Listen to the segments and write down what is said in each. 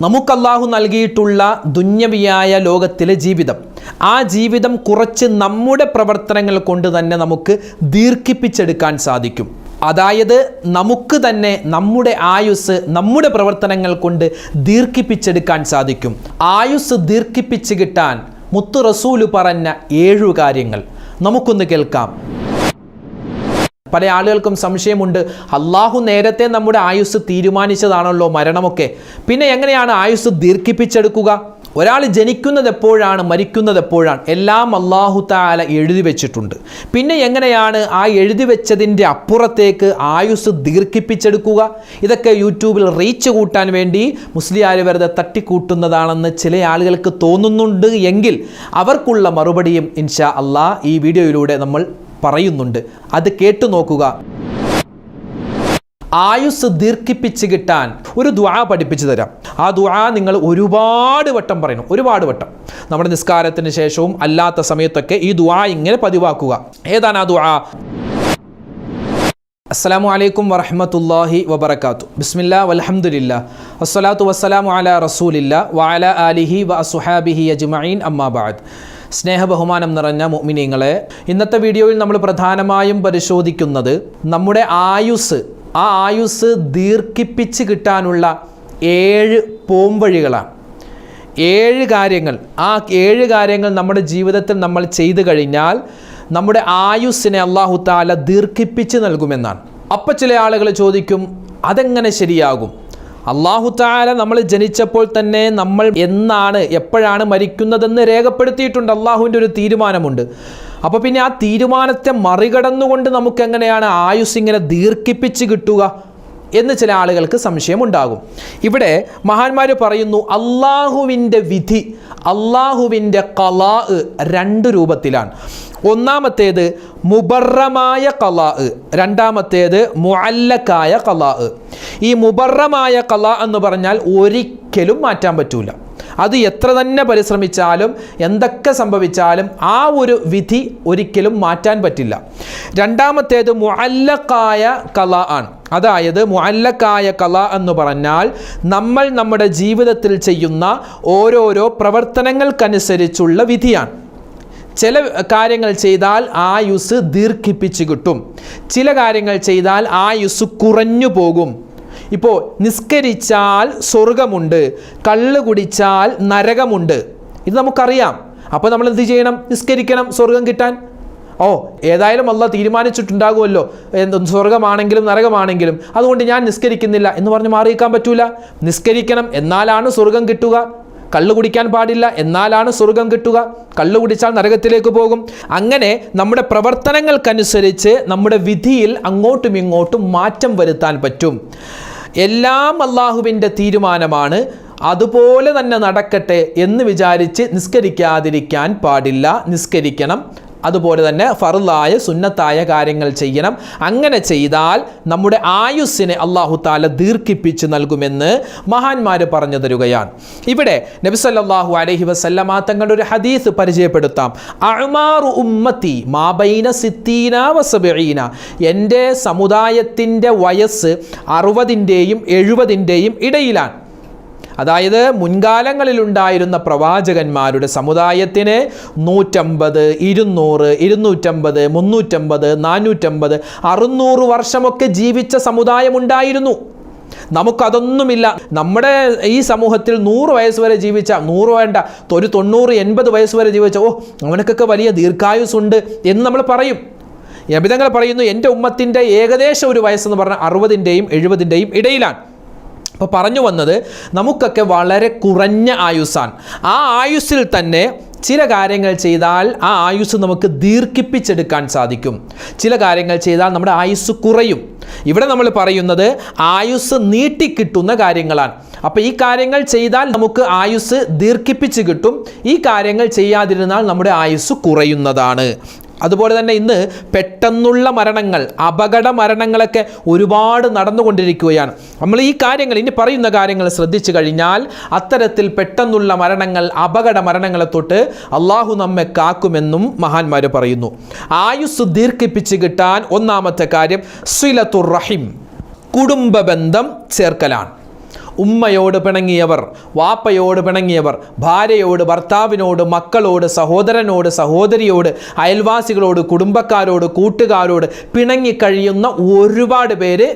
നമുക്ക് നൽകിയിട്ടുള്ള ദുന്യവിയായ ലോകത്തിലെ ജീവിതം. ആ ജീവിതം കുറച്ച് നമ്മുടെ പ്രവർത്തനങ്ങൾ കൊണ്ട് തന്നെ നമുക്ക് ദീർഘിപ്പിച്ചെടുക്കാൻ സാധിക്കും. അതായത് നമുക്ക് തന്നെ നമ്മുടെ ആയുസ് നമ്മുടെ പ്രവർത്തനങ്ങൾ കൊണ്ട് ദീർഘിപ്പിച്ചെടുക്കാൻ സാധിക്കും. ആയുസ് ദീർഘിപ്പിച്ച് കിട്ടാൻ മുത്തു റസൂൽ പറഞ്ഞ ഏഴു കാര്യങ്ങൾ. നമുക്കൊന്ന് കേൾക്കാം. പല ആളുകൾക്കും സംശയമുണ്ട്. അള്ളാഹു നേരത്തെ നമ്മുടെ ആയുസ് തീരുമാനിച്ചതാണല്ലോ മരണമൊക്കെ. പിന്നെ എങ്ങനെയാണ് ആയുസ് ദീർഘിപ്പിച്ചെടുക്കുക? ഒരാൾ ജനിക്കുന്നത് എപ്പോഴാണ് മരിക്കുന്നത് എപ്പോഴാണ്? എല്ലാം അള്ളാഹു താല എഴുതി വെച്ചിട്ടുണ്ട്. പിന്നെ എങ്ങനെയാണ് ആ എഴുതി വെച്ചതിന്റെ അപ്പുറത്തേക്ക് ആയുസ് ദീർഘിപ്പിച്ചെടുക്കുക? ഇതൊക്കെ യൂട്യൂബിൽ റീച്ച് കൂട്ടാൻ വേണ്ടി മുസ്ലിയാർ വെറുതെ തട്ടിക്കൂട്ടുന്നതാണെന്ന് ചില ആളുകൾക്ക് തോന്നുന്നുണ്ട് എങ്കിൽ അവർക്കുള്ള മറുപടിയും ഇൻഷാ അള്ളാഹ് ഈ വീഡിയോയിലൂടെ നമ്മൾ പറയുന്നുണ്ട്. അത് കേട്ടു നോക്കുക. ആയുസ് ദീർഘിപ്പിച്ച് കിട്ടാൻ ഒരു ദ്വാ പഠിപ്പിച്ചു തരാം. ആ ദ്വാ നിങ്ങൾ ഒരുപാട് വട്ടം പറയണം ഒരുപാട് വട്ടം. നമ്മുടെ നിസ്കാരത്തിന് ശേഷവും അല്ലാത്ത സമയത്തൊക്കെ ഈ ദ്വാ ഇങ്ങനെ പതിവാക്കുക. ഏതാണ് ആ ദ്വാ അസ്സലാമു അലൈക്കും വറഹമത്തല്ലാഹി വബർക്കാത്തു ബിസ്മില്ല വലഹമുല്ല അസ്സലാത്തു വസ്സലാമു അല റസൂലില്ല. വഅല ആലിഹി വ അസുഹാബിഹി അജ്മഈൻ അമ്മാബാദ് സ്നേഹ ബഹുമാനം നിറഞ്ഞ മുഅ്മിനീങ്ങളെ ഇന്നത്തെ വീഡിയോയിൽ നമ്മൾ പ്രധാനമായും പരിശോധിക്കുന്നത് നമ്മുടെ ആയുസ് ആ ആയുസ് ദീർഘിപ്പിച്ച് കിട്ടാനുള്ള ഏഴ് പോംവഴികളാണ്. ഏഴ് കാര്യങ്ങൾ ആ ഏഴ് കാര്യങ്ങൾ നമ്മുടെ ജീവിതത്തിൽ നമ്മൾ ചെയ്തു കഴിഞ്ഞാൽ നമ്മുടെ ആയുസ്സിനെ അള്ളാഹു താല ദീർഘിപ്പിച്ച് നൽകുമെന്നാണ്. അപ്പം ചില ആളുകൾ ചോദിക്കും അതെങ്ങനെ ശരിയാകും? അള്ളാഹു താല നമ്മൾ ജനിച്ചപ്പോൾ തന്നെ നമ്മൾ എന്നാണ് എപ്പോഴാണ് മരിക്കുന്നതെന്ന് രേഖപ്പെടുത്തിയിട്ടുണ്ട്. അള്ളാഹുവിന്റെ ഒരു തീരുമാനമുണ്ട്. അപ്പോൾ പിന്നെ ആ തീരുമാനത്തെ മറികടന്നുകൊണ്ട് നമുക്ക് എങ്ങനെയാണ് ആയുസ് ഇങ്ങനെ ദീർഘിപ്പിച്ച് കിട്ടുക? എന്ന് ചില ആളുകൾക്ക് സംശയമുണ്ടാകും. ഇവിടെ മഹാന്മാർ പറയുന്നു അള്ളാഹുവിന്റെ വിധി അള്ളാഹുവിന്റെ കലാ രണ്ട് രൂപത്തിലാണ്. ഒന്നാമത്തേത് മുബറമായ കലാ രണ്ടാമത്തേത് മുഅല്ലക്കായ കലാ ഈ മുബറമായ കലാ എന്ന് പറഞ്ഞാൽ ഒരിക്കലും മാറ്റാൻ പറ്റൂല. അത് എത്ര തന്നെ പരിശ്രമിച്ചാലും എന്തൊക്കെ സംഭവിച്ചാലും ആ ഒരു വിധി ഒരിക്കലും മാറ്റാൻ പറ്റില്ല. രണ്ടാമത്തേത് മുഅല്ലക്കായ കല ആണ്. അതായത് മുഅല്ലക്കായ കല എന്ന് പറഞ്ഞാൽ നമ്മൾ നമ്മുടെ ജീവിതത്തിൽ ചെയ്യുന്ന ഓരോരോ പ്രവർത്തനങ്ങൾക്കനുസരിച്ചുള്ള വിധിയാണ്. ചില കാര്യങ്ങൾ ചെയ്താൽ ആയുസ് ദീർഘിപ്പിച്ചു കിട്ടും. ചില കാര്യങ്ങൾ ചെയ്താൽ ആയുസ് കുറഞ്ഞു പോകും. ഇപ്പോൾ നിസ്കരിച്ചാൽ സ്വർഗമുണ്ട് കള്ള് കുടിച്ചാൽ നരകമുണ്ട്. ഇത് നമുക്കറിയാം. അപ്പോൾ നമ്മൾ എന്ത് ചെയ്യണം? നിസ്കരിക്കണം സ്വർഗം കിട്ടാൻ. ഓ ഏതായാലും അല്ല തീരുമാനിച്ചിട്ടുണ്ടാകുമല്ലോ. എന്ത് സ്വർഗമാണെങ്കിലും നരകമാണെങ്കിലും. അതുകൊണ്ട് ഞാൻ നിസ്കരിക്കുന്നില്ല എന്ന് പറഞ്ഞ് മാറിയിക്കാൻ പറ്റൂല. നിസ്കരിക്കണം എന്നാലാണ് സ്വർഗം കിട്ടുക. കള്ളു കുടിക്കാൻ പാടില്ല എന്നാലാണ് സ്വർഗം കിട്ടുക. കള്ളു കുടിച്ചാൽ നരകത്തിലേക്ക് പോകും. അങ്ങനെ നമ്മുടെ പ്രവർത്തനങ്ങൾക്കനുസരിച്ച് നമ്മുടെ വിധിയിൽ അങ്ങോട്ടും ഇങ്ങോട്ടും മാറ്റം വരുത്താൻ പറ്റും. എല്ലാം അള്ളാഹുവിന്റെ തീരുമാനമാണ്. അതുപോലെ തന്നെ നടക്കട്ടെ എന്ന് വിചാരിച്ച് നിസ്കരിക്കാതിരിക്കാൻ പാടില്ല. നിസ്കരിക്കണം. അതുപോലെ തന്നെ ഫറുലായ സുന്നത്തായ കാര്യങ്ങൾ ചെയ്യണം. അങ്ങനെ ചെയ്താൽ നമ്മുടെ ആയുസ്സിനെ അള്ളാഹു താല ദീർഘിപ്പിച്ച് നൽകുമെന്ന് മഹാന്മാർ പറഞ്ഞു തരുകയാണ്. ഇവിടെ നബിസല്ലാഹു അലഹി വസല്ലമ തങ്ങളുടെ ഒരു ഹദീസ് പരിചയപ്പെടുത്താം. ഉമ്മത്തി എന്റെ സമുദായത്തിന്റെ വയസ്സ് അറുപതിന്റെയും എഴുപതിന്റെയും ഇടയിലാണ്. അതായത് മുൻകാലങ്ങളിലുണ്ടായിരുന്ന പ്രവാചകന്മാരുടെ സമുദായത്തിന് നൂറ്റമ്പത് ഇരുന്നൂറ് ഇരുന്നൂറ്റമ്പത് മുന്നൂറ്റമ്പത് നാനൂറ്റമ്പത് അറുന്നൂറ് വർഷമൊക്കെ ജീവിച്ച സമുദായമുണ്ടായിരുന്നു. നമുക്കതൊന്നുമില്ല. നമ്മുടെ ഈ സമൂഹത്തിൽ നൂറ് വയസ്സ് വരെ ജീവിച്ച നൂറ് വേണ്ട ഒരു തൊണ്ണൂറ് എൺപത് വയസ്സ് വരെ ജീവിച്ച ഓ അവനക്കൊക്കെ വലിയ ദീർഘായുസുണ്ട് എന്ന് നമ്മൾ പറയും. അഭിതങ്ങൾ പറയുന്നു എന്റെ ഉമ്മത്തിന്റെ ഏകദേശം ഒരു വയസ്സെന്ന് പറഞ്ഞാൽ അറുപതിന്റെയും എഴുപതിന്റെയും ഇടയിലാണ്. അപ്പോൾ പറഞ്ഞു വന്നത് നമുക്കൊക്കെ വളരെ കുറഞ്ഞ ആയുസ്സാണ്. ആ ആയുസ്സിൽ തന്നെ ചില കാര്യങ്ങൾ ചെയ്താൽ ആ ആയുസ് നമുക്ക് ദീർഘിപ്പിച്ചെടുക്കാൻ സാധിക്കും. ചില കാര്യങ്ങൾ ചെയ്താൽ നമ്മുടെ ആയുസ് കുറയും. ഇവിടെ നമ്മൾ പറയുന്നത് ആയുസ് നീട്ടിക്കിട്ടുന്ന കാര്യങ്ങളാണ്. അപ്പോൾ ഈ കാര്യങ്ങൾ ചെയ്താൽ നമുക്ക് ആയുസ് ദീർഘിപ്പിച്ച് കിട്ടും. ഈ കാര്യങ്ങൾ ചെയ്യാതിരുന്നാൽ നമ്മുടെ ആയുസ് കുറയുന്നതാണ്. അതുപോലെ തന്നെ ഇന്ന് പെട്ടെന്നുള്ള മരണങ്ങൾ അപകട മരണങ്ങളൊക്കെ ഒരുപാട് നടന്നുകൊണ്ടിരിക്കുകയാണ്. നമ്മൾ ഈ കാര്യങ്ങൾ ഇനി പറയുന്ന കാര്യങ്ങൾ ശ്രദ്ധിച്ചു കഴിഞ്ഞാൽ അത്തരത്തിൽ പെട്ടെന്നുള്ള മരണങ്ങൾ അപകട മരണങ്ങളെ തൊട്ട് അള്ളാഹു നമ്മെ കാക്കുമെന്നും മഹാന്മാർ പറയുന്നു. ആയുസ് ദീർഘിപ്പിച്ച് കിട്ടാൻ ഒന്നാമത്തെ കാര്യം സിലത്തുർ റഹിം കുടുംബ ബന്ധം ചേർക്കലാണ്. ഉമ്മയോട് പിണങ്ങിയവർ വാപ്പയോട് പിണങ്ങിയവർ ഭാര്യയോട് ഭർത്താവിനോട് മക്കളോട് സഹോദരനോട് സഹോദരിയോട് അയൽവാസികളോട് കുടുംബക്കാരോട് കൂട്ടുകാരോട് പിണങ്ങിക്കഴിയുന്ന ഒരുപാട് പേര്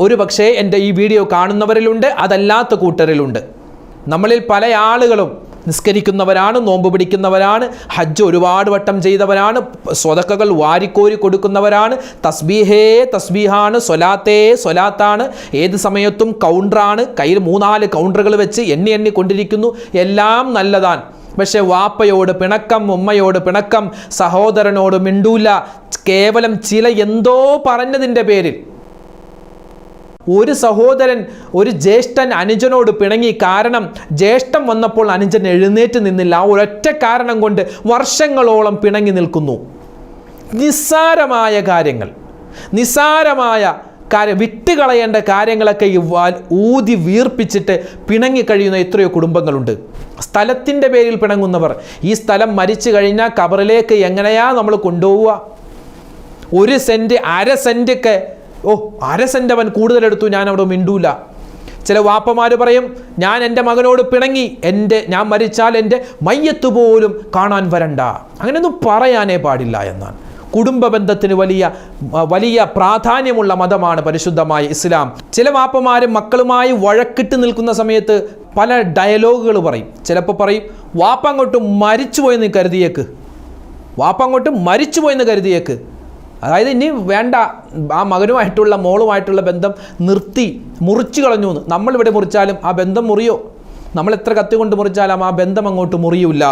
ഒരു പക്ഷേ എന്റെ ഈ വീഡിയോ കാണുന്നവരിലുണ്ട് അതല്ലാത്ത കൂട്ടരിലുണ്ട്. നമ്മളിൽ പല ആളുകളും നിസ്കരിക്കുന്നവരാണ് നോമ്പ് പിടിക്കുന്നവരാണ് ഹജ്ജ് ഒരുപാട് വട്ടം ചെയ്തവരാണ് സ്വതക്കകൾ വാരിക്കോരി കൊടുക്കുന്നവരാണ് തസ്ബീഹേ തസ്ബീഹാണ് സ്വലാത്തേ സ്വലാത്താണ് ഏത് സമയത്തും കൗണ്ടറാണ് കയ്യിൽ മൂന്നാൽ കൗണ്ടറുകൾ വെച്ച് എണ്ണി എണ്ണി കൊണ്ടിരിക്കുന്നു എല്ലാം നല്ലതാണ്. പക്ഷേ വാപ്പയോട് പിണക്കം ഉമ്മയോട് പിണക്കം സഹോദരനോട് മിണ്ടൂല കേവലം ചില എന്തോ പറഞ്ഞതിന്റെ പേരിൽ ഒരു സഹോദരൻ ഒരു ജ്യേഷ്ഠൻ അനുജനോട് പിണങ്ങി. കാരണം ജ്യേഷ്ഠം വന്നപ്പോൾ അനുജൻ എഴുന്നേറ്റ് നിന്നില്ല. ആ ഒരൊറ്റ കാരണം കൊണ്ട് വർഷങ്ങളോളം പിണങ്ങി നിൽക്കുന്നു. നിസ്സാരമായ കാര്യങ്ങൾ. നിസ്സാരമായ കാര്യം വിട്ടുകളയേണ്ട കാര്യങ്ങളൊക്കെ ഈ ഊതി വീർപ്പിച്ചിട്ട് പിണങ്ങി കഴിയുന്ന എത്രയോ കുടുംബങ്ങളുണ്ട്. സ്ഥലത്തിന്റെ പേരിൽ പിണങ്ങുന്നവർ. ഈ സ്ഥലം മരിച്ചു കഴിഞ്ഞാൽ കബറിലേക്ക് എങ്ങനെയാ നമ്മൾ കൊണ്ടുപോവുക? ഒരു സെന്റ് അര സെന്റൊക്കെ ഓ അര സെന്റ് അവൻ കൂടുതലെടുത്തു ഞാൻ അവിടെ മിണ്ടൂല. ചില വാപ്പമാർ പറയും ഞാൻ എന്റെ മകനോട് പിണങ്ങി എന്റെ ഞാൻ മരിച്ചാൽ എന്റെ മയ്യത്ത് പോലും കാണാൻ വരണ്ട. അങ്ങനെയൊന്നും പറയാനേ പാടില്ല എന്നാണ്. കുടുംബ ബന്ധത്തിന് വലിയ വലിയ പ്രാധാന്യമുള്ള മതമാണ് പരിശുദ്ധമായ ഇസ്ലാം. ചില വാപ്പമാരും മക്കളുമായി വഴക്കിട്ട് നിൽക്കുന്ന സമയത്ത് പല ഡയലോഗുകൾ പറയും. ചിലപ്പോൾ പറയും വാപ്പ അങ്ങോട്ട് മരിച്ചുപോയെന്ന് കരുതിയേക്ക്. വാപ്പ അങ്ങോട്ട് മരിച്ചുപോയെന്ന് കരുതിയേക്ക്. അതായത് ഇനി വേണ്ട ആ മകനുമായിട്ടുള്ള മോളുമായിട്ടുള്ള ബന്ധം നിർത്തി മുറിച്ചു കളഞ്ഞു എന്ന്. നമ്മളിവിടെ മുറിച്ചാലും ആ ബന്ധം മുറിയോ? നമ്മൾ എത്ര കത്തി കൊണ്ട് മുറിച്ചാലും ആ ബന്ധം അങ്ങോട്ട് മുറിയൂല.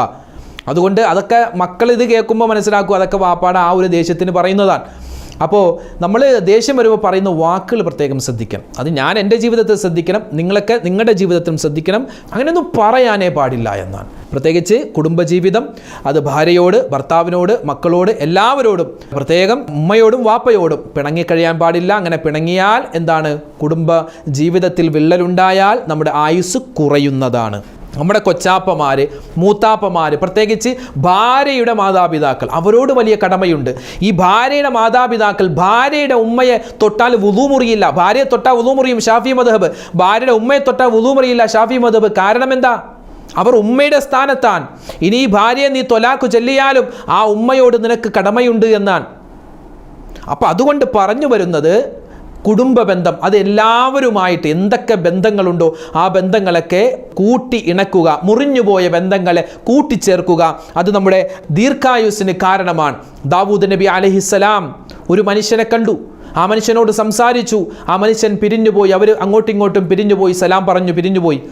അതുകൊണ്ട് അതൊക്കെ മക്കൾ ഇത് കേൾക്കുമ്പോൾ മനസ്സിലാക്കും അതൊക്കെ വാപ്പാട് ആ ഒരു ദേഷ്യത്തിന് പറയുന്നതാണ്. അപ്പോൾ നമ്മൾ ദേഷ്യം വരുമ്പോൾ പറയുന്ന വാക്കുകൾ പ്രത്യേകം ശ്രദ്ധിക്കണം. അത് ഞാൻ എന്റെ ജീവിതത്തിൽ ശ്രദ്ധിക്കണം നിങ്ങളൊക്കെ നിങ്ങളുടെ ജീവിതത്തിലും ശ്രദ്ധിക്കണം അങ്ങനെയൊന്നും പറയാനേ പാടില്ല എന്നാണ്. പ്രത്യേകിച്ച് കുടുംബജീവിതം അത് ഭാര്യയോട് ഭർത്താവിനോട് മക്കളോട് എല്ലാവരോടും പ്രത്യേകം ഉമ്മയോടും വാപ്പയോടും പിണങ്ങിക്കഴിയാൻ പാടില്ല. അങ്ങനെ പിണങ്ങിയാൽ എന്താണ്? കുടുംബ ജീവിതത്തിൽ വിള്ളലുണ്ടായാൽ നമ്മുടെ ആയുസ് കുറയുന്നതാണ്. നമ്മുടെ കൊച്ചാപ്പമാർ മൂത്താപ്പമാർ പ്രത്യേകിച്ച് ഭാര്യയുടെ മാതാപിതാക്കൾ അവരോട് വലിയ കടമയുണ്ട്. ഈ ഭാര്യയുടെ മാതാപിതാക്കൾ ഭാര്യയുടെ ഉമ്മയെ തൊട്ടാൽ വുളു മുറിയില്ല. ഭാര്യയെ തൊട്ടാൽ വുളു മുറിയും ഷാഫി മധബ് ഭാര്യയുടെ ഉമ്മയെ തൊട്ടാൽ വുളു മുറിയില്ല ഷാഫി മധബ് കാരണം എന്താ? അവർ ഉമ്മയുടെ സ്ഥാനത്താൻ ഇനി ഈ ഭാര്യയെ നീ തൊലാക്കു ചെല്ലിയാലും ആ ഉമ്മയോട് നിനക്ക് കടമയുണ്ട് എന്നാണ്. അപ്പോൾ അതുകൊണ്ട് പറഞ്ഞു വരുന്നത് കുടുംബ ബന്ധം അത് എല്ലാവരുമായിട്ട് എന്തൊക്കെ ബന്ധങ്ങളുണ്ടോ ആ ബന്ധങ്ങളൊക്കെ കൂട്ടി ഇണക്കുക മുറിഞ്ഞുപോയ ബന്ധങ്ങളെ കൂട്ടിച്ചേർക്കുക. അത് നമ്മുടെ ദീർഘായുസിന് കാരണമാണ്. ദാവൂദ് നബി അലഹിസ്സലാം ഒരു മനുഷ്യനെ കണ്ടു. ആ മനുഷ്യനോട് സംസാരിച്ചു. ആ മനുഷ്യൻ പിരിഞ്ഞുപോയി. അവർ അങ്ങോട്ടും ഇങ്ങോട്ടും പിരിഞ്ഞുപോയി. സലാം പറഞ്ഞു പിരിഞ്ഞുപോയി.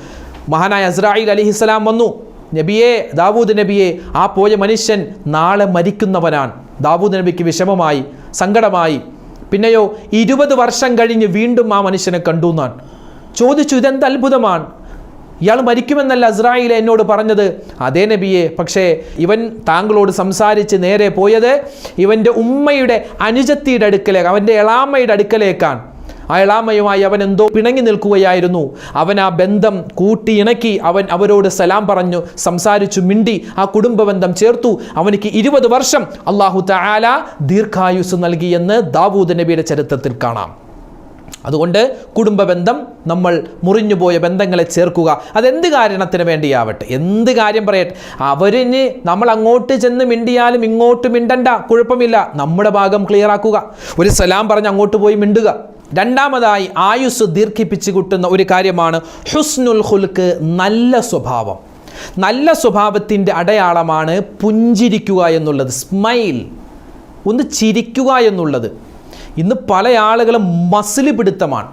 മഹാനായ അസ്രായിൽ അലിഹിസ്സലാം വന്നു. നബിയെ ദാവൂദ് നബിയെ ആ പോയ മനുഷ്യൻ നാളെ മരിക്കുന്നവനാണ്. ദാവൂദ് നബിക്ക് വിഷമമായി സങ്കടമായി. പിന്നെയോ ഇരുപത് വർഷം കഴിഞ്ഞ് വീണ്ടും ആ മനുഷ്യനെ കണ്ടു എന്നാണ്. ചോദിച്ചു ഇതെന്ത് അത്ഭുതമാണ്? ഇയാൾ മരിക്കുമെന്നല്ല അസ്രായിൽ എന്നോട് പറഞ്ഞത്. അതേ നബിയെ പക്ഷേ ഇവൻ താങ്കളോട് സംസാരിച്ച് നേരെ പോയത് ഇവന്റെ ഉമ്മയുടെ അനുജത്തിയുടെ അടുക്കലേക്ക് അവന്റെ എളാമ്മയുടെ അടുക്കലേക്കാണ്. ആ എളാമയുമായി അവൻ എന്തോ പിണങ്ങി നിൽക്കുകയായിരുന്നു. അവൻ ആ ബന്ധം കൂട്ടിയിണക്കി അവൻ അവരോട് സലാം പറഞ്ഞു സംസാരിച്ചു മിണ്ടി ആ കുടുംബ ബന്ധം ചേർത്തു. അവനിക്ക് ഇരുപത് വർഷം. അള്ളാഹു താല ദീർഘായുസ് നൽകിയെന്ന് ദാവൂദ് നബിയുടെ ചരിത്രത്തിൽ കാണാം. അതുകൊണ്ട് കുടുംബ ബന്ധം നമ്മൾ മുറിഞ്ഞുപോയ ബന്ധങ്ങളെ ചേർക്കുക. അതെന്ത് കാരണത്തിന് വേണ്ടിയാവട്ടെ? എന്ത് കാര്യം പറയട്ടെ? അവരിന് നമ്മൾ അങ്ങോട്ട് ചെന്ന് മിണ്ടിയാലും ഇങ്ങോട്ട് മിണ്ടണ്ട. കുഴപ്പമില്ല. നമ്മുടെ ഭാഗം ക്ലിയർ ആക്കുക. ഒരു സലാം പറഞ്ഞ് അങ്ങോട്ട് പോയി മിണ്ടുക. രണ്ടാമതായി ആയുസ് ദീർഘിപ്പിച്ചു കിട്ടുന്ന ഒരു കാര്യമാണ് ഹുസ്നുൽ ഹുൽക്ക് നല്ല സ്വഭാവം. നല്ല സ്വഭാവത്തിന്റെ അടയാളമാണ് പുഞ്ചിരിക്കുക എന്നുള്ളത് സ്മൈൽ ഒന്ന് ചിരിക്കുക എന്നുള്ളത്. ഇന്ന് പല ആളുകളും മസിൽ പിടുത്തമാണ്.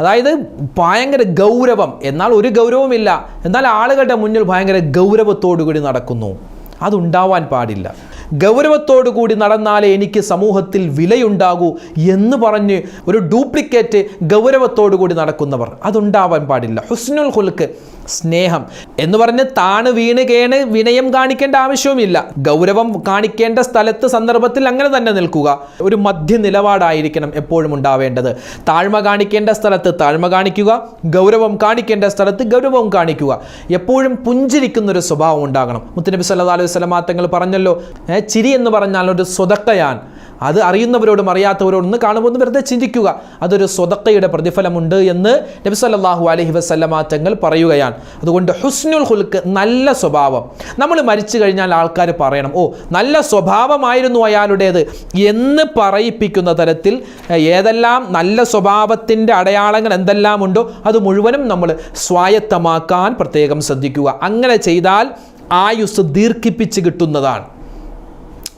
അതായത് ഭയങ്കര ഗൗരവം. എന്നാൽ ഒരു ഗൗരവമില്ല എന്നാൽ ആളുകളുടെ മുന്നിൽ ഭയങ്കര ഗൗരവത്തോടു കൂടി നടക്കുന്നു. അതുണ്ടാവാൻ പാടില്ല. ഗൗരവത്തോടു കൂടി നടന്നാലേ എനിക്ക് സമൂഹത്തിൽ വിലയുണ്ടാകൂ എന്ന് പറഞ്ഞ് ഒരു ഡ്യൂപ്ലിക്കേറ്റ് ഗൗരവത്തോടു കൂടി നടക്കുന്നവർ അതുണ്ടാവാൻ പാടില്ല. ഹുസ്നുൽ ഹുൽക്ക് സ്നേഹം എന്ന് പറഞ്ഞ് താണ് വീണ് കേണ് വിനയം കാണിക്കേണ്ട ആവശ്യവുമില്ല. ഗൗരവം കാണിക്കേണ്ട സ്ഥലത്ത് സന്ദർഭത്തിൽ അങ്ങനെ തന്നെ നിൽക്കുക. ഒരു മധ്യ നിലപാടായിരിക്കണം എപ്പോഴും ഉണ്ടാവേണ്ടത്. താഴ്മ കാണിക്കേണ്ട സ്ഥലത്ത് താഴ്മ കാണിക്കുക ഗൗരവം കാണിക്കേണ്ട സ്ഥലത്ത് ഗൗരവം കാണിക്കുക. എപ്പോഴും പുഞ്ചിരിക്കുന്നൊരു സ്വഭാവം ഉണ്ടാകണം. മുത്തനബി സല്ലാ അലൈഹി സ്വലമാ തങ്ങൾ പറഞ്ഞല്ലോ ചിരി എന്ന് പറഞ്ഞാൽ ഒരു സ്വതക്കയാൻ അത് അറിയുന്നവരോടും അറിയാത്തവരോടും ഒന്ന് കാണുമ്പോൾ വെറുതെ ചിന്തിക്കുക. അതൊരു സ്വതക്കയുടെ പ്രതിഫലമുണ്ട് എന്ന് നബി സല്ലല്ലാഹു അലൈഹി വസല്ലമ തങ്ങൾ പറയുകയാണ്. അതുകൊണ്ട് ഹുസ്നുൽ ഹുൽക്ക് നല്ല സ്വഭാവം. നമ്മൾ മരിച്ചു കഴിഞ്ഞാൽ ആൾക്കാർ പറയണം ഓ നല്ല സ്വഭാവമായിരുന്നു അയാളുടേത് എന്ന് പറയിപ്പിക്കുന്ന തരത്തിൽ ഏതെല്ലാം നല്ല സ്വഭാവത്തിന്റെ അടയാളങ്ങൾ എന്തെല്ലാം ഉണ്ടോ അത് മുഴുവനും നമ്മൾ സ്വായത്തമാക്കാൻ പ്രത്യേകം ശ്രദ്ധിക്കുക. അങ്ങനെ ചെയ്താൽ ആയുസ് ദീർഘിപ്പിച്ച് കിട്ടുന്നതാണ്.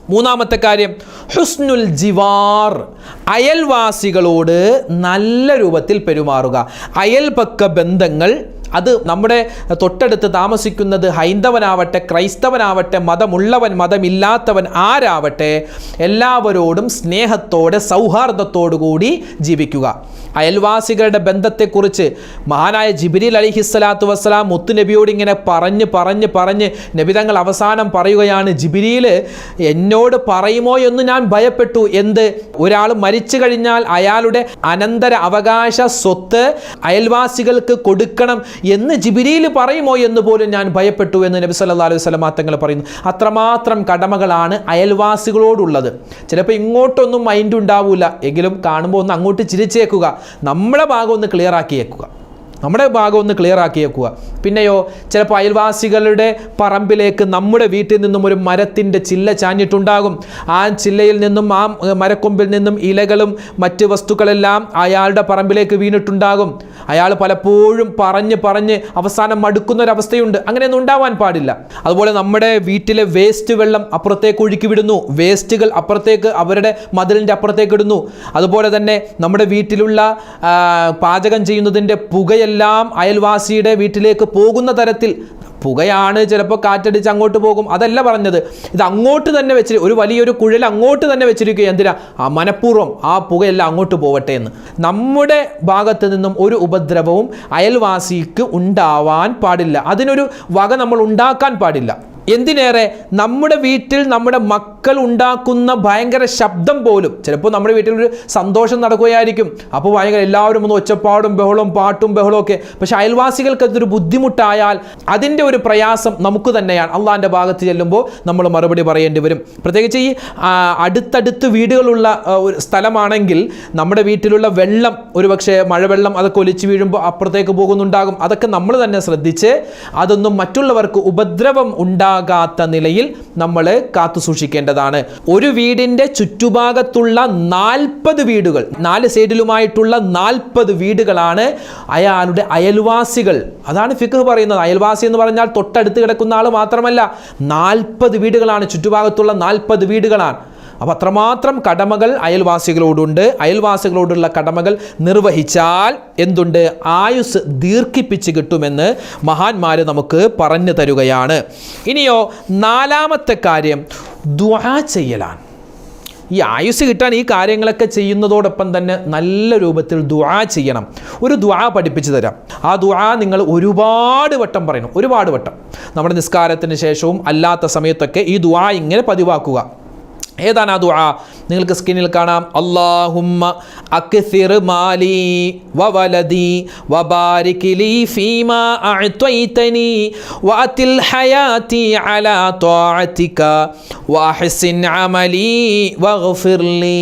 മൂന്നാമത്തെ കാര്യം ഹുസ്നുൽ ജിവാർ അയൽവാസികളോട് നല്ല രൂപത്തിൽ പെരുമാറുക. അയൽപക്ക ബന്ധങ്ങൾ അത് നമ്മുടെ തൊട്ടടുത്ത് താമസിക്കുന്നത് ഹൈന്ദവനാവട്ടെ ക്രൈസ്തവനാവട്ടെ മതമുള്ളവൻ മതമില്ലാത്തവൻ ആരാവട്ടെ എല്ലാവരോടും സ്നേഹത്തോടെ സൗഹാർദ്ദത്തോടു കൂടി ജീവിക്കുക. അയൽവാസികളുടെ ബന്ധത്തെക്കുറിച്ച് മഹാനായ ജിബിരിൽ അലിഹിസ്സലാത്തു വസ്സലാം മുത്തുനബിയോട് ഇങ്ങനെ പറഞ്ഞ് പറഞ്ഞ് പറഞ്ഞ് നബിതങ്ങൾ അവസാനം പറയുകയാണ് ജിബിരിയിൽ എന്നോട് പറയുമോ എന്ന് ഞാൻ ഭയപ്പെട്ടു. എന്ത്? ഒരാൾ മരിച്ചു കഴിഞ്ഞാൽ അയാളുടെ അനന്തര അവകാശ സ്വത്ത് അയൽവാസികൾക്ക് കൊടുക്കണം. എന്ന് ജിബിരിയിൽ പറയുമോ എന്ന് പോലും ഞാൻ ഭയപ്പെട്ടു എന്ന് നബി സല്ലല്ലാഹു അലൈഹി വസല്ലം തങ്ങൾ പറയുന്നു. അത്രമാത്രം കടമകളാണ് അയൽവാസികളോടുള്ളത്. ചിലപ്പോൾ ഇങ്ങോട്ടൊന്നും മൈൻഡ് ഉണ്ടാവില്ല എങ്കിലും കാണുമ്പോൾ ഒന്ന് അങ്ങോട്ട് ചിരിച്ചേക്കുക. നമ്മുടെ ഭാഗം ഒന്ന് ക്ലിയർ ആക്കിയേക്കുക നമ്മുടെ ഭാഗം ഒന്ന് ക്ലിയർ ആക്കിയേക്കുക പിന്നെയോ ചിലപ്പോൾ അയൽവാസികളുടെ പറമ്പിലേക്ക് നമ്മുടെ വീട്ടിൽ നിന്നും ഒരു മരത്തിന്റെ ചില്ല ചാഞ്ഞിട്ടുണ്ടാകും. ആ ചില്ലയിൽ നിന്നും ആ മരക്കൊമ്പിൽ നിന്നും ഇലകളും മറ്റ് വസ്തുക്കളെല്ലാം അയാളുടെ പറമ്പിലേക്ക് വീണിട്ടുണ്ടാകും. അയാൾ പലപ്പോഴും പറഞ്ഞ് പറഞ്ഞ് അവസാനം മടുക്കുന്ന ഒരവസ്ഥയുണ്ട് അങ്ങനെയൊന്നും ഉണ്ടാവാൻ പാടില്ല. അതുപോലെ നമ്മുടെ വീട്ടിലെ വേസ്റ്റ് വെള്ളം അപ്പുറത്തേക്ക് ഒഴുക്കി വിടുന്നു വേസ്റ്റുകൾ അപ്പുറത്തേക്ക് അവരുടെ മതിലിന്റെ അപ്പുറത്തേക്ക് ഇടുന്നു. അതുപോലെ തന്നെ നമ്മുടെ വീട്ടിലുള്ള പാചകം ചെയ്യുന്നതിന്റെ പുകയെല്ലാം അയൽവാസിയുടെ വീട്ടിലേക്ക് പോകുന്ന തരത്തിൽ പുകയാണ് ചിലപ്പോൾ കാറ്റടിച്ച് അങ്ങോട്ട് പോകും. അതല്ല പറഞ്ഞത്. ഇത് അങ്ങോട്ട് തന്നെ വെച്ച് ഒരു വലിയൊരു കുഴൽ അങ്ങോട്ട് തന്നെ വെച്ചിരിക്കുക എന്തിനാ? ആ മനഃപൂർവം ആ പുകയെല്ലാം അങ്ങോട്ട് പോവട്ടെ എന്ന്. നമ്മുടെ ഭാഗത്ത് നിന്നും ഒരു ഉപദ്രവവും അയൽവാസിക്ക് ഉണ്ടാവാൻ പാടില്ല. അതിനൊരു വക നമ്മൾ ഉണ്ടാക്കാൻ പാടില്ല. എന്തിനേറെ? നമ്മുടെ വീട്ടിൽ നമ്മുടെ മക്കൾ ഉണ്ടാക്കുന്ന ഭയങ്കര ശബ്ദം പോലും. ചിലപ്പോൾ നമ്മുടെ വീട്ടിൽ ഒരു സന്തോഷം നടക്കുകയായിരിക്കും. അപ്പോൾ ഭയങ്കര എല്ലാവരും ഒന്ന് ഒച്ചപ്പാടും ബഹളവും പാട്ടും ബഹളവും ഒക്കെ. പക്ഷെ അയൽവാസികൾക്ക് അതൊരു ബുദ്ധിമുട്ടായാൽ അതിന്റെ ഒരു പ്രയാസം നമുക്ക് തന്നെയാണ്. അള്ളാഹിന്റെ ഭാഗത്ത് ചെല്ലുമ്പോൾ നമ്മൾ മറുപടി പറയേണ്ടി വരും. പ്രത്യേകിച്ച് ഈ അടുത്തടുത്ത് വീടുകളുള്ള ഒരു സ്ഥലമാണെങ്കിൽ നമ്മുടെ വീട്ടിലുള്ള വെള്ളം ഒരുപക്ഷെ മഴവെള്ളം അതൊക്കെ ഒലിച്ചു വീഴുമ്പോൾ അപ്പുറത്തേക്ക് പോകുന്നുണ്ടാകും. അതൊക്കെ നമ്മൾ തന്നെ ശ്രദ്ധിച്ച് അതൊന്നും മറ്റുള്ളവർക്ക് ഉപദ്രവം ഉണ്ടാകാത്ത നിലയിൽ നമ്മൾ കാത്തു സൂക്ഷിക്കേണ്ടതാണ്. ഒരു വീടിന്റെ ചുറ്റുഭാഗത്തുള്ള നാൽപ്പത് വീടുകൾ നാല് സൈഡിലുമായിട്ടുള്ള നാൽപ്പത് വീടുകളാണ് അയാളുടെ അയൽവാസികൾ. അതാണ് ഫിഖ് പറയുന്നത്. അയൽവാസി എന്ന് പറഞ്ഞാൽ തൊട്ടടുത്ത് കിടക്കുന്ന ആൾ മാത്രമല്ല നാൽപ്പത് വീടുകളാണ് ചുറ്റുഭാഗത്തുള്ള നാൽപ്പത് വീടുകളാണ്. അപ്പോൾ അത്രമാത്രം കടമകൾ അയൽവാസികളോടുണ്ട്. അയൽവാസികളോടുള്ള കടമകൾ നിർവഹിച്ചാൽ എന്തുണ്ട്? ആയുസ് ദീർഘിപ്പിച്ച് കിട്ടുമെന്ന് മഹാന്മാർ നമുക്ക് പറഞ്ഞു തരുകയാണ്. ഇനിയോ നാലാമത്തെ കാര്യം ദ്വാ ചെയ്യലാണ്. ഈ ആയുസ് കിട്ടാൻ ഈ കാര്യങ്ങളൊക്കെ ചെയ്യുന്നതോടൊപ്പം തന്നെ നല്ല രൂപത്തിൽ ദ്വാ ചെയ്യണം. ഒരു ദ്വാ പഠിപ്പിച്ചു തരാം. ആ ദ്വാ നിങ്ങൾ ഒരുപാട് വട്ടം പറയണം. ഒരുപാട് വട്ടം. നമ്മുടെ നിസ്കാരത്തിന് ശേഷവും അല്ലാത്ത സമയത്തൊക്കെ ഈ ദ്വാ ഇങ്ങനെ പതിവാക്കുക. ഏതാണ് ആ ദുആ? നിങ്ങൾക്ക് സ്ക്രീനിൽ കാണാം. അല്ലാഹുമ്മ അക്സിർ മാലി വവലദി വബാരിക് ലീ ഫീമാ അഅ്തൈതനി വഅതിൽ ഹയാതി അലാ ത്വാഅതിക വഅഹ്സിൻ അമലി വഗ്ഫിർ ലീ.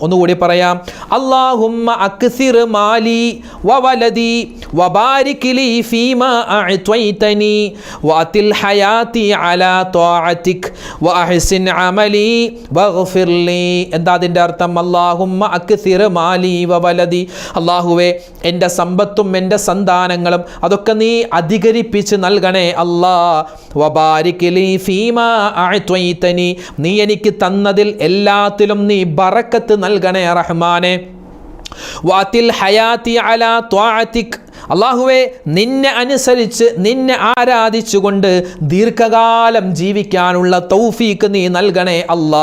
ഒന്നുകൂടി പറയാം. അല്ലാഹുമ്മ അക്സിർ മാലി വവലദി വബാരിക് ലീ ഫീമാ അഅ്തൈതനി വഅതിൽ ഹയാതി അലാ ത്വാഅതിക വഅഹ്സിൻ അമലി വഗ്ഫിർ ലി. എന്താ അതിന്റെ അർത്ഥം? അല്ലാഹുമ്മ അക്സിർ മാലി വവലദി അള്ളാഹുവേ എന്റെ സമ്പത്തും എന്റെ സന്താനങ്ങളും അതൊക്കെ നീ അധികരിപ്പിച്ച് നൽകണേ അല്ലാ. വബാരിക്കലി ഫീമ അഅ്തൈതനി നീ എനിക്ക് തന്നതിൽ എല്ലാത്തിലും നീ ബറക്കത്ത് നൽകണേ റഹ്മാനെ. വാത്തിൽ ഹയാത്തി അല ത്വാഅത്തിക് അള്ളാഹുവെ നിന്നെ അനുസരിച്ച് നിന്നെ ആരാധിച്ചുകൊണ്ട് ദീർഘകാലം ജീവിക്കാനുള്ള തൗഫീക്ക് നീ നൽകണേ അല്ലാ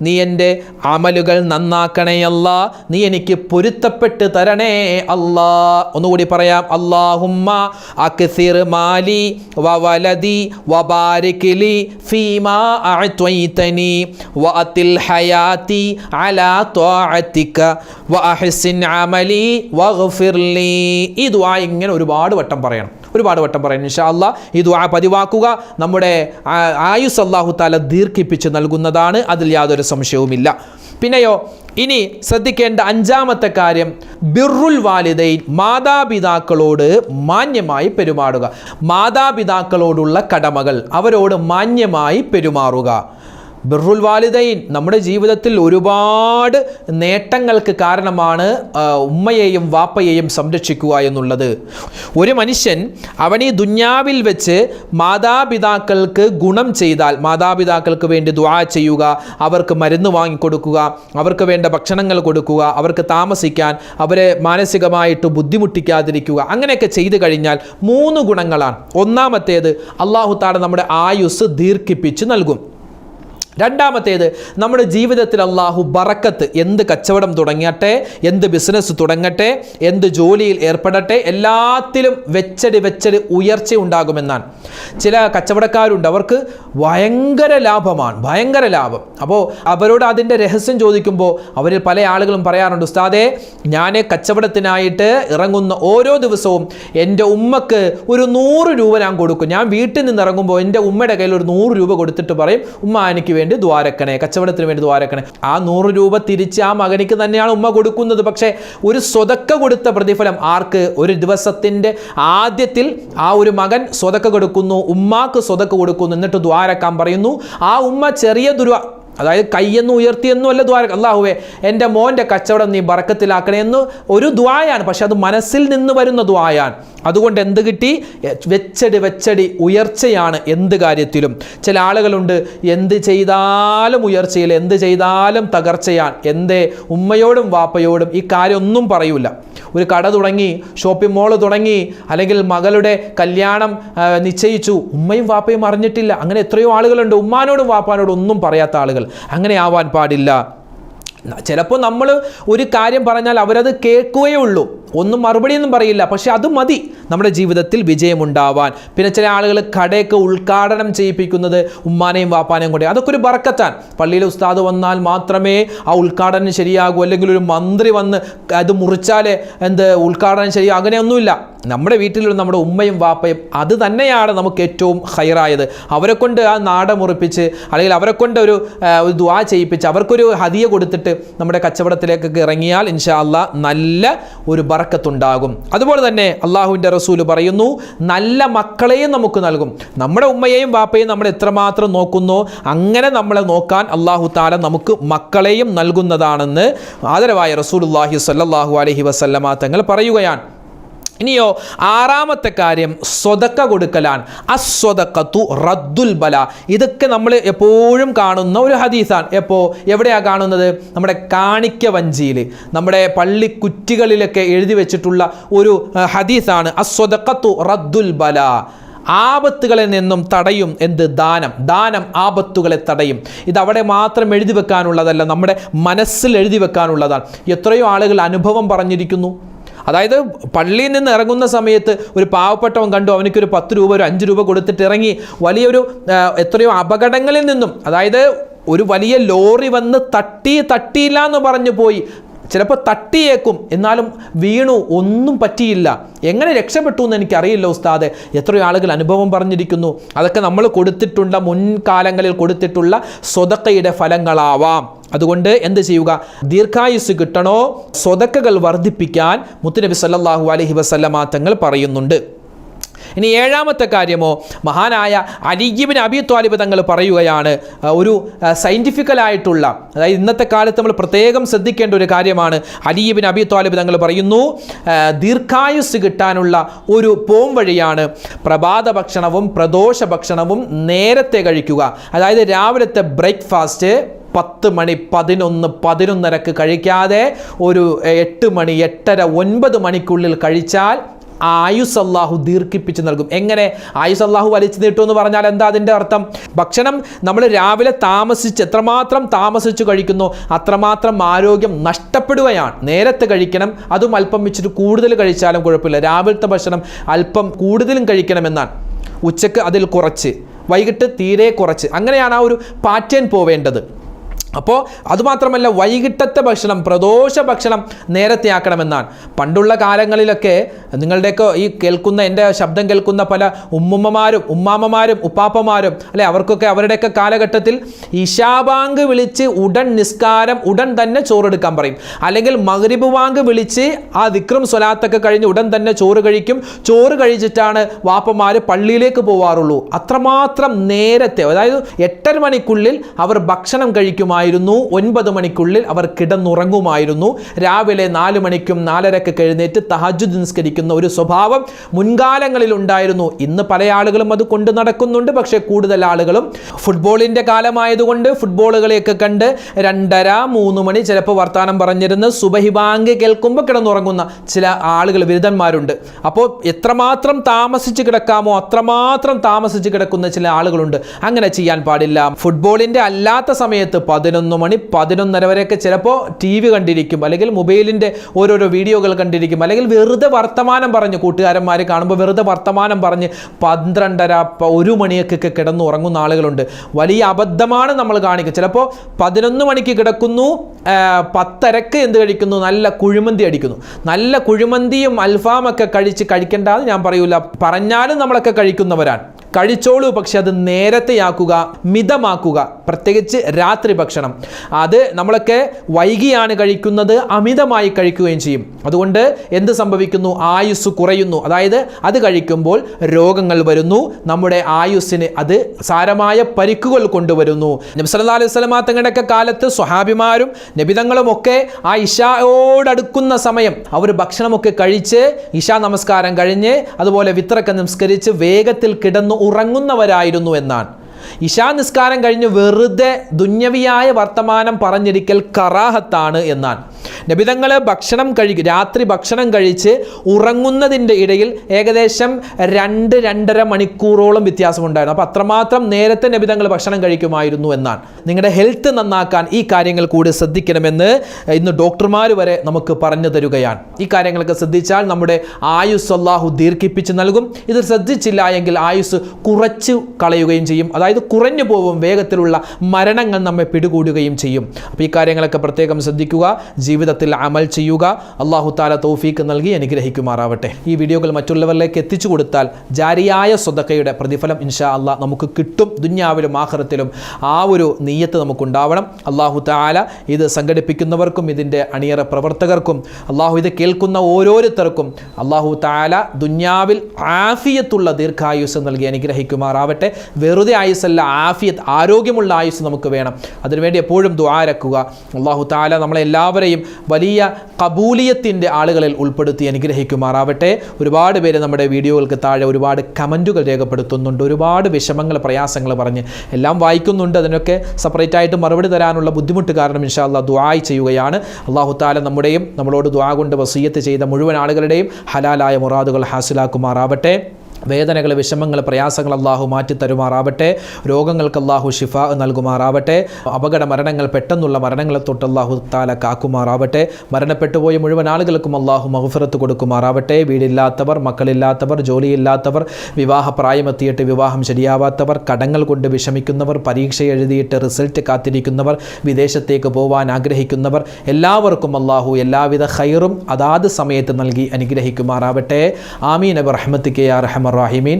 നീ എന്റെ അമലുകൾ നന്നാക്കണേ അല്ലാ നീ എനിക്ക് പൊരുത്തപ്പെട്ട് തരണേ അല്ലാ ഒന്നുകൂടി പറയാം. അല്ലാഹുമ്മ അക്സിർ മാലി വവലദി വബാരിക്ലി ഫീമാ അഅ്തൈതനി വഅത്തിൽ ഹയാതി അലാ ത്വാഅതിക വഅഹ്സിൻ അമലി വഗ്ഫിർലി. ഈ ദുആ ഇങ്ങനെ ഒരുപാട് വട്ടം പറയണം. ഒരുപാട് വട്ടം പറയണം. ഇൻഷാ ഈ ദുആ പതിവാക്കുക നമ്മുടെ ആയുസ് അള്ളാഹു താല ദീർഘിപ്പിച്ച് നൽകുന്നതാണ്. അതിൽ യാതൊരു സംശയവുമില്ല. പിന്നെയോ ഇനി ശ്രദ്ധിക്കേണ്ട അഞ്ചാമത്തെ കാര്യം ബിർറുൽ വാലിദൈൻ മാതാപിതാക്കളോട് മാന്യമായി പെരുമാറുക. മാതാപിതാക്കളോടുള്ള കടമകൾ അവരോട് മാന്യമായി പെരുമാറുക. ബിറുൽ വാലിദൈൻ നമ്മുടെ ജീവിതത്തിൽ ഒരുപാട് നേട്ടങ്ങൾക്ക് കാരണമാണ് ഉമ്മയെയും വാപ്പയെയും സംരക്ഷിക്കുക എന്നുള്ളത്. ഒരു മനുഷ്യൻ അവൻ ഈ ദുന്യാവിൽ വെച്ച് മാതാപിതാക്കൾക്ക് ഗുണം ചെയ്താൽ മാതാപിതാക്കൾക്ക് വേണ്ടി ദുആ ചെയ്യുക അവർക്ക് മരുന്ന് വാങ്ങിക്കൊടുക്കുക അവർക്ക് വേണ്ട ഭക്ഷണങ്ങൾ കൊടുക്കുക അവർക്ക് താമസിക്കാൻ അവരെ മാനസികമായിട്ട് ബുദ്ധിമുട്ടിക്കാതിരിക്കുക അങ്ങനെയൊക്കെ ചെയ്തു കഴിഞ്ഞാൽ മൂന്ന് ഗുണങ്ങളാണ്. ഒന്നാമത്തേത് അള്ളാഹു താല നമ്മുടെ ആയുസ് ദീർഘിപ്പിച്ച് നൽകും. രണ്ടാമത്തേത് നമ്മുടെ ജീവിതത്തിൽ അള്ളാഹു ബറക്കത്ത് എന്ത് കച്ചവടം തുടങ്ങട്ടെ എന്ത് ബിസിനസ് തുടങ്ങട്ടെ എന്ത് ജോലിയിൽ ഏർപ്പെടട്ടെ എല്ലാത്തിലും വെച്ചടി വെച്ചടി ഉയർച്ച ഉണ്ടാകുമെന്നാണ്. ചില കച്ചവടക്കാരുണ്ട് അവർക്ക് ഭയങ്കര ലാഭമാണ് ഭയങ്കര ലാഭം. അപ്പോൾ അവരോട് അതിന്റെ രഹസ്യം ചോദിക്കുമ്പോൾ അവരിൽ പല ആളുകളും പറയാറുണ്ട് ഉസ്താദേ ഞാൻ കച്ചവടത്തിനായിട്ട് ഇറങ്ങുന്ന ഓരോ ദിവസവും എന്റെ ഉമ്മക്ക് ഒരു നൂറ് രൂപ ഞാൻ കൊടുക്കും. ഞാൻ വീട്ടിൽ നിന്ന് ഇറങ്ങുമ്പോൾ എന്റെ ഉമ്മയുടെ കയ്യിൽ ഒരു നൂറ് രൂപ കൊടുത്തിട്ട് പറയും ഉമ്മ എനിക്ക് ദ്വാരക്കണേ കച്ചവടത്തിന് വേണ്ടി ദ്വാരക്കണേ. ആ നൂറ് രൂപ തിരിച്ച് ആ മകനിക്ക് തന്നെയാണ് ഉമ്മ കൊടുക്കുന്നത്. പക്ഷേ ഒരു സ്വതക്ക കൊടുത്ത പ്രതിഫലം ആർക്ക്? ഒരു ദിവസത്തിന്റെ ആദ്യത്തിൽ ആ ഒരു മകൻ സ്വതക്ക കൊടുക്കുന്നു ഉമ്മാക്ക് സ്വതക്ക കൊടുക്കുന്നു എന്നിട്ട് ദ്വാരക്കാൻ പറയുന്നു. ആ ഉമ്മ ചെറിയ ദുരുവ അതായത് കയ്യെന്ന് ഉയർത്തിയെന്നും അല്ല ദ്വാര അള്ളാഹുവേ എന്റെ മോന്റെ കച്ചവടം നീ ബറക്കത്തിലാക്കണേ എന്ന് ഒരു ദ്വായാണ്. പക്ഷെ അത് മനസ്സിൽ നിന്ന് വരുന്ന ദ്വായാണ്. അതുകൊണ്ട് എന്ത് കിട്ടി? വെച്ചടി വെച്ചടി ഉയർച്ചയാണ് എന്ത് കാര്യത്തിലും. ചില ആളുകളുണ്ട് എന്ത് ചെയ്താലും ഉയർച്ചയിൽ എന്ത് ചെയ്താലും തകർച്ചയാണ്. എന്തേ? ഉമ്മയോടും വാപ്പയോടും ഈ കാര്യമൊന്നും പറയൂല. ഒരു കട തുടങ്ങി ഷോപ്പിംഗ് മോൾ തുടങ്ങി അല്ലെങ്കിൽ മകളുടെ കല്യാണം നിശ്ചയിച്ചു. ഉമ്മയും വാപ്പയും അറിഞ്ഞിട്ടില്ല. അങ്ങനെ എത്രയോ ആളുകളുണ്ട്. ഉമ്മാനോടും വാപ്പാനോടും ഒന്നും പറയാത്ത ആളുകൾ. അങ്ങനെ ആവാൻ പാടില്ല. ചിലപ്പോൾ നമ്മൾ ഒരു കാര്യം പറഞ്ഞാൽ അവരത് കേൾക്കുകയേ ഉള്ളൂ. ഒന്നും മറുപടിയൊന്നും പറയില്ല. പക്ഷെ അത് മതി നമ്മുടെ ജീവിതത്തിൽ വിജയമുണ്ടാവാൻ. പിന്നെ ചില ആളുകൾ കടയൊക്കെ ഉദ്ഘാടനം ചെയ്യിപ്പിക്കുന്നത് ഉമ്മാനെയും വാപ്പാനെയും കൂടെ അതൊക്കെ ഒരു ബറക്കത്താൻ പള്ളിയിലെ ഉസ്താദ് വന്നാൽ മാത്രമേ ആ ഉദ്ഘാടനം ശരിയാകൂ. അല്ലെങ്കിൽ ഒരു മന്ത്രി വന്ന് അത് മുറിച്ചാലേ എന്ത് ഉദ്ഘാടനം ശരിയാകും അങ്ങനെയൊന്നുമില്ല. നമ്മുടെ വീട്ടിലുള്ള നമ്മുടെ ഉമ്മയും വാപ്പയും അത് തന്നെയാണ് നമുക്ക് ഏറ്റവും ഹൈറായത്. അവരെ കൊണ്ട് ആ നാട മുറിപ്പിച്ച് അല്ലെങ്കിൽ അവരെ കൊണ്ട് ഒരു ദ്വാ ചെയ്യിപ്പിച്ച് അവർക്കൊരു ഹദിയ കൊടുത്തിട്ട് നമ്മുടെ കച്ചവടത്തിലേക്കൊക്കെ ഇറങ്ങിയാൽ ഇൻഷാല്ല നല്ല ഒരു ബറക്കത്തുണ്ടാകും അതുപോലെ തന്നെ അള്ളാഹുവിന്റെ റസൂൽ പറയുന്നു നല്ല മക്കളെയും നമുക്ക് നൽകും. നമ്മുടെ ഉമ്മയെയും വാപ്പയും നമ്മൾ എത്രമാത്രം നോക്കുന്നു അങ്ങനെ നമ്മളെ നോക്കാൻ അള്ളാഹു താല നമുക്ക് മക്കളെയും നൽകുന്നതാണെന്ന് ആദരവായ റസൂലുല്ലാഹി സല്ലാഹു അലഹി വസല്ലമ തങ്ങൾ പറയുകയാണ്. ഇനിയോ ആറാമത്തെ കാര്യം സ്വതക്ക കൊടുക്കലാണ്. അസ്വതക്കത്തു റദ്ദുൽ ബല. ഇതൊക്കെ നമ്മൾ എപ്പോഴും കാണുന്ന ഒരു ഹദീസാണ്. എപ്പോൾ എവിടെയാണ് കാണുന്നത്? നമ്മുടെ കാണിക്ക വഞ്ചിയിൽ നമ്മുടെ പള്ളി കുറ്റികളിലൊക്കെ എഴുതി വെച്ചിട്ടുള്ള ഒരു ഹദീസാണ്. അസ്വതക്കത്തു റദ്ദുൽ ബല. ആപത്തുകളെ നിന്നും തടയും എന്ത്? ദാനം. ദാനം ആപത്തുകളെ തടയും. ഇത് അവിടെ മാത്രം എഴുതി വെക്കാനുള്ളതല്ല നമ്മുടെ മനസ്സിൽ എഴുതി വെക്കാനുള്ളതാണ്. എത്രയോ ആളുകൾ അനുഭവം പറഞ്ഞിരിക്കുന്നു. അതായത് പള്ളിയിൽ നിന്ന് ഇറങ്ങുന്ന സമയത്ത് ഒരു പാവപ്പെട്ടവൻ കണ്ടു അവനക്കൊരു പത്ത് രൂപ ഒരു അഞ്ച് രൂപ കൊടുത്തിട്ട് ഇറങ്ങി വലിയൊരു എത്രയോ അപകടങ്ങളിൽ നിന്നും അതായത് ഒരു വലിയ ലോറി വന്ന് തട്ടി തട്ടിയില്ല എന്ന് പറഞ്ഞു പോയി. ചിലപ്പോൾ തട്ടിയേക്കും. എന്നാലും വീണു ഒന്നും പറ്റിയില്ല. എങ്ങനെ രക്ഷപ്പെട്ടു എന്ന് എനിക്കറിയില്ല ഉസ്താദ്. എത്രയോ ആളുകൾ അനുഭവം പറഞ്ഞിരിക്കുന്നു. അതൊക്കെ നമ്മൾ കൊടുത്തിട്ടുള്ള മുൻകാലങ്ങളിൽ കൊടുത്തിട്ടുള്ള സ്വതക്കയുടെ ഫലങ്ങളാവാം. അതുകൊണ്ട് എന്ത് ചെയ്യുക? ദീർഘായുസ് കിട്ടണോ? സ്വതക്കകൾ വർദ്ധിപ്പിക്കാൻ മുത്തുനബി സല്ലാഹു അലഹി വസല്ലമ തങ്ങൾ പറയുന്നുണ്ട്. ഇനി ഏഴാമത്തെ കാര്യമോ? മഹാനായ അലിഗിബിൻ അബി ത്വാലിബ് തങ്ങൾ പറയുകയാണ് ഒരു സയന്റിഫിക്കലായിട്ടുള്ള അതായത് ഇന്നത്തെ കാലത്ത് നമ്മൾ പ്രത്യേകം ശ്രദ്ധിക്കേണ്ട ഒരു കാര്യമാണ്. അലിഗിബിൻ അബി ത്വാലിബ് തങ്ങൾ പറയുന്നു ദീർഘായുസ് കിട്ടാനുള്ള ഒരു പോം വഴിയാണ് പ്രഭാത ഭക്ഷണവും പ്രദോഷ ഭക്ഷണവും നേരത്തെ കഴിക്കുക. അതായത് രാവിലത്തെ ബ്രേക്ക്ഫാസ്റ്റ് പത്ത് മണി പതിനൊന്ന് പതിനൊന്നരക്ക് കഴിക്കാതെ ഒരു എട്ട് മണി എട്ടര ഒൻപത് മണിക്കുള്ളിൽ കഴിച്ചാൽ ആയുസ് അള്ളാഹു ദീർഘിപ്പിച്ച് നൽകും. എങ്ങനെ? ആയുസ് അള്ളാഹു വലിച്ചു നീട്ടു എന്ന് പറഞ്ഞാൽ എന്താ അതിന്റെ അർത്ഥം? ഭക്ഷണം നമ്മൾ രാവിലെ താമസിച്ച് എത്രമാത്രം താമസിച്ച് കഴിക്കുന്നു അത്രമാത്രം ആരോഗ്യം നഷ്ടപ്പെടുകയാണ്. നേരത്തെ കഴിക്കണം അതും അല്പം വെച്ചിട്ട് കൂടുതൽ കഴിച്ചാലും കുഴപ്പമില്ല. രാവിലത്തെ ഭക്ഷണം അല്പം കൂടുതലും കഴിക്കണമെന്നാണ്. ഉച്ചയ്ക്ക് അതിൽ കുറച്ച് വൈകിട്ട് തീരെ കുറച്ച്. അങ്ങനെയാണ് ആ ഒരു പാറ്റേൺ പോവേണ്ടത്. അപ്പോൾ അതുമാത്രമല്ല വൈകിട്ടത്തെ ഭക്ഷണം പ്രദോഷ ഭക്ഷണം നേരത്തെ ആക്കണമെന്നാണ്. പണ്ടുള്ള കാലങ്ങളിലൊക്കെ നിങ്ങളുടെയൊക്കെ ഈ കേൾക്കുന്ന എന്റെ ശബ്ദം കേൾക്കുന്ന പല ഉമ്മുമ്മമാരും ഉമ്മാമ്മമാരും ഉപ്പാപ്പമാരും അല്ലെ അവർക്കൊക്കെ അവരുടെയൊക്കെ കാലഘട്ടത്തിൽ ഇഷാബാങ്ക് വിളിച്ച് ഉടൻ നിസ്കാരം ഉടൻ തന്നെ ചോറെടുക്കാൻ പറയും. അല്ലെങ്കിൽ മഹരിബ് വാങ്ക് വിളിച്ച് ആ വിക്രം സ്വലാത്തൊക്കെ കഴിഞ്ഞ് ഉടൻ തന്നെ ചോറ് കഴിക്കും. ചോറ് കഴിച്ചിട്ടാണ് വാപ്പമാർ പള്ളിയിലേക്ക് പോവാറുള്ളൂ. അത്രമാത്രം നേരത്തെ അതായത് എട്ടര മണിക്കുള്ളിൽ അവർ ഭക്ഷണം കഴിക്കുമായിരുന്നു. ഒൻപത് മണിക്കുള്ളിൽ അവർ കിടന്നുറങ്ങുമായിരുന്നു. രാവിലെ നാല് മണിക്കും നാലരക്ക് എഴുന്നേറ്റ് തഹജു നിസ്കരിക്കുന്ന ഒരു സ്വഭാവം മുൻകാലങ്ങളിൽ ഉണ്ടായിരുന്നു. ഇന്ന് പല ആളുകളും അത് കൊണ്ട് നടക്കുന്നുണ്ട്. പക്ഷേ കൂടുതൽ ആളുകളും ഫുട്ബോളിന്റെ കാലമായതുകൊണ്ട് ഫുട്ബോളുകളെയൊക്കെ കണ്ട് രണ്ടര മൂന്ന് മണി ചിലപ്പോൾ വർത്തമാനം പറഞ്ഞിരുന്ന് സുബഹിബാങ്ക് കേൾക്കുമ്പോൾ കിടന്നുറങ്ങുന്ന ചില ആളുകൾ ബിരുദന്മാരുണ്ട്. അപ്പോൾ എത്രമാത്രം താമസിച്ച് കിടക്കാമോ അത്രമാത്രം താമസിച്ച് കിടക്കുന്ന ചില ആളുകളുണ്ട്. അങ്ങനെ ചെയ്യാൻ പാടില്ല. ഫുട്ബോളിന്റെ അല്ലാത്ത സമയത്ത് പതിനൊന്ന് മണി പതിനൊന്നര വരെയൊക്കെ ചിലപ്പോൾ ടി വി കണ്ടിരിക്കും അല്ലെങ്കിൽ മൊബൈലിന്റെ ഓരോരോ വീഡിയോകൾ കണ്ടിരിക്കും അല്ലെങ്കിൽ വെറുതെ വർത്തമാനം പറഞ്ഞ് കൂട്ടുകാരന്മാർ കാണുമ്പോൾ വെറുതെ വർത്തമാനം പറഞ്ഞ് പന്ത്രണ്ടര ഒരു മണിയൊക്കെ കിടന്നു ഉറങ്ങുന്ന ആളുകളുണ്ട്. വലിയ അബദ്ധമാണ് നമ്മൾ കാണിക്കുക. ചിലപ്പോൾ പതിനൊന്ന് മണിക്ക് കിടക്കുന്നു പത്തരക്ക് എന്ത് കഴിക്കുന്നു? നല്ല കുഴിമന്തി അടിക്കുന്നു. നല്ല കുഴിമന്തിയും അൽഫാമൊക്കെ കഴിച്ച് കഴിക്കേണ്ടാന്ന് ഞാൻ പറയൂല. പറഞ്ഞാലും നമ്മളൊക്കെ കഴിക്കുന്നവരാണ്. കഴിച്ചോളൂ പക്ഷെ അത് നേരത്തെയാക്കുക മിതമാക്കുക പ്രത്യേകിച്ച് രാത്രി ഭക്ഷണം. അത് നമ്മളൊക്കെ വൈകിയാണ് കഴിക്കുന്നത് അമിതമായി കഴിക്കുകയും ചെയ്യും. അതുകൊണ്ട് എന്ത് സംഭവിക്കുന്നു? ആയുസ് കുറയുന്നു. അതായത് അത് കഴിക്കുമ്പോൾ രോഗങ്ങൾ വരുന്നു. നമ്മുടെ ആയുസ്സിന് അത് സാരമായ പരിക്കുകൾ കൊണ്ടുവരുന്നു. നബി സല്ലല്ലാഹു അലൈഹി സ്വലമാ തങ്ങളുടെയൊക്കെ കാലത്ത് സ്വഹാബിമാരും നബിതങ്ങളും ഒക്കെ ആ ഇഷയോടടുക്കുന്ന സമയം അവർ ഭക്ഷണമൊക്കെ കഴിച്ച് ഇഷാ നമസ്കാരം കഴിഞ്ഞ് അതുപോലെ വിത്രക്ക നമസ്കരിച്ച് വേഗത്തിൽ കിടന്നു ഉറങ്ങുന്നവരായിരുന്നു എന്നാണ്. ഇഷാ നിസ്കാരം കഴിഞ്ഞ് വെറുതെ ദുന്യവിയായ വർത്തമാനം പറഞ്ഞിരിക്കൽ കറാഹത്താണ് എന്നാണ്. നബിതങ്ങൾ ഭക്ഷണം കഴിക്കും രാത്രി ഭക്ഷണം കഴിച്ച് ഉറങ്ങുന്നതിന്റെ ഇടയിൽ ഏകദേശം രണ്ട് രണ്ടര മണിക്കൂറോളം വ്യത്യാസമുണ്ടായിരുന്നു. അപ്പോൾ അത്രമാത്രം നേരത്തെ നബിതങ്ങൾ ഭക്ഷണം കഴിക്കുമായിരുന്നു എന്നാണ്. നിങ്ങളുടെ ഹെൽത്ത് നന്നാക്കാൻ ഈ കാര്യങ്ങൾ കൂടി ശ്രദ്ധിക്കണമെന്ന് ഇന്ന് ഡോക്ടർമാർ വരെ നമുക്ക് പറഞ്ഞു തരുകയാണ്. ഈ കാര്യങ്ങളൊക്കെ ശ്രദ്ധിച്ചാൽ നമ്മുടെ ആയുസ് അള്ളാഹു ദീർഘിപ്പിച്ച് നൽകും. ഇത് ശ്രദ്ധിച്ചില്ല എങ്കിൽ ആയുസ് കുറച്ച് കളയുകയും ചെയ്യും. അതായത് കുറഞ്ഞു പോവും വേഗത്തിലുള്ള മരണങ്ങൾ നമ്മെ പിടികൂടുകയും ചെയ്യും. അപ്പോൾ ഈ കാര്യങ്ങളൊക്കെ പ്രത്യേകം ശ്രദ്ധിക്കുക ജീവിതത്തിൽ അമൽ ചെയ്യുക. അള്ളാഹു താല തൗഫീക്ക് നൽകി അനുഗ്രഹിക്കുമാറാവട്ടെ. ഈ വീഡിയോകൾ മറ്റുള്ളവരിലേക്ക് എത്തിച്ചു കൊടുത്താൽ ജാരിയായ സ്വതക്കയുടെ പ്രതിഫലം ഇൻഷാ അള്ളാഹ് നമുക്ക് കിട്ടും. ദുന്യാവിലും ആഹ്റത്തിലും ആ ഒരു നീയത്ത് നമുക്കുണ്ടാവണം. അള്ളാഹു താല ഇത് സംഘടിപ്പിക്കുന്നവർക്കും ഇതിന്റെ അണിയറ പ്രവർത്തകർക്കും അള്ളാഹു ഇത് കേൾക്കുന്ന ഓരോരുത്തർക്കും അള്ളാഹു താല ദുന്യാവിൽ ആഫിയത്തുള്ള ദീർഘായുസ് നൽകി അനുഗ്രഹിക്കുമാറാവട്ടെ. വെറുതെ ആയുസല്ല ആഫിയത്ത് ആരോഗ്യമുള്ള ആയുസ് നമുക്ക് വേണം. അതിനുവേണ്ടി എപ്പോഴും ദ്വാരക്കുക അള്ളാഹു താല നമ്മളെല്ലാവരെയും വലിയ കബൂലിയത്തിന്റെ ആളുകളിൽ ഉൾപ്പെടുത്തി അനുഗ്രഹിക്കുമാറാവട്ടെ. ഒരുപാട് പേര് നമ്മുടെ വീഡിയോകൾക്ക് താഴെ ഒരുപാട് കമന്റുകൾ രേഖപ്പെടുത്തുന്നുണ്ട്. ഒരുപാട് വിഷമങ്ങൾ പ്രയാസങ്ങൾ പറഞ്ഞ് എല്ലാം വായിക്കുന്നുണ്ട്. അതിനൊക്കെ സെപ്പറേറ്റ് ആയിട്ട് മറുപടി തരാനുള്ള ബുദ്ധിമുട്ട് കാരണം ഇൻഷാല്ല ദ്വായ് ചെയ്യുകയാണ്. അള്ളാഹു താല നമ്മുടെയും നമ്മളോട് ദ്വാ കൊണ്ട് വസീയത്ത് ചെയ്ത മുഴുവൻ ആളുകളുടെയും ഹലാലായ മുറാദുകൾ ഹാസിലാക്കുമാറാവട്ടെ. വേദനകൾ വിഷമങ്ങൾ പ്രയാസങ്ങൾ അള്ളാഹു മാറ്റി തരുമാറാവട്ടെ. രോഗങ്ങൾക്ക് അള്ളാഹു ഷിഫ നൽകുമാറാവട്ടെ. അപകട മരണങ്ങൾ പെട്ടെന്നുള്ള മരണങ്ങളെ തൊട്ട് അള്ളാഹു താല കാക്കുമാറാവട്ടെ. മരണപ്പെട്ടുപോയ മുഴുവൻ ആളുകൾക്കും അള്ളാഹു മഹഫിറത്ത് കൊടുക്കുമാറാവട്ടെ. വീടില്ലാത്തവർ മക്കളില്ലാത്തവർ ജോലിയില്ലാത്തവർ വിവാഹ പ്രായമെത്തിയിട്ട് വിവാഹം ശരിയാവാത്തവർ കടങ്ങൾ കൊണ്ട് വിഷമിക്കുന്നവർ പരീക്ഷ എഴുതിയിട്ട് റിസൾട്ട് കാത്തിരിക്കുന്നവർ വിദേശത്തേക്ക് പോകാൻ ആഗ്രഹിക്കുന്നവർ എല്ലാവർക്കും അള്ളാഹു എല്ലാവിധ ഹൈറും അതാത് സമയത്ത് നൽകി അനുഗ്രഹിക്കുമാറാവട്ടെ. ആമീൻ. അബ് ആർ യാ রাহিমিন